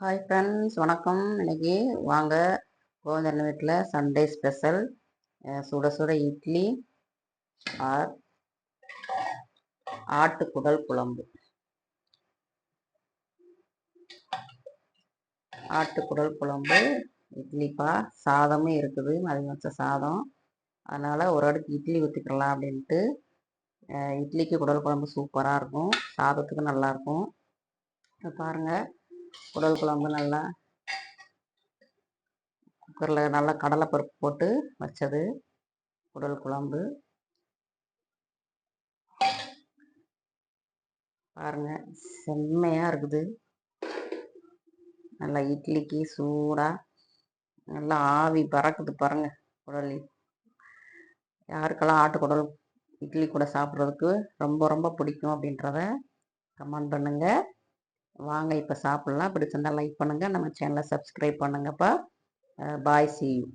Hi friends வணக்கம். இன்னைக்கு வாங்க. கோவிந்தன் வீட்டில் சண்டே ஸ்பெஷல் சுட சுட இட்லி ஆர் ஆட்டுக்குடல் குழம்பு. ஆட்டுக்குடல் குழம்பு இட்லிப்பா சாதமும் இருக்குது. மதியம் வச்ச சாதம். அதனால் ஒரு அடுக்கு இட்லி ஊற்றிக்கலாம் அப்படின்ட்டு. இட்லிக்கு குடல் குழம்பு சூப்பராக இருக்கும். சாதத்துக்கு நல்லாயிருக்கும் பாருங்கள் குடல் குழம்பு நல்லா குக்கரில் நல்லா கடலைப்பருப்பு போட்டு வச்சது. குடல் குழம்பு. பாருங்க செம்மையாக இருக்குது. நல்லா இட்லிக்கு சூடாக நல்லா ஆவி பறக்குது பாருங்கள் குடல் யாருக்கெல்லாம் ஆட்டு குடல் இட்லி கூட சாப்பிட்றதுக்கு ரொம்ப ரொம்ப பிடிக்கும் அப்படின்றத கமெண்ட் பண்ணுங்கள் வாங்க இப்போ சாப்பிட்லாம். பிடிச்சிருந்தா லைக் பண்ணுங்கள் நம்ம சேனலை சப்ஸ்கிரைப் பண்ணுங்கப்பா. பாய் சி யூ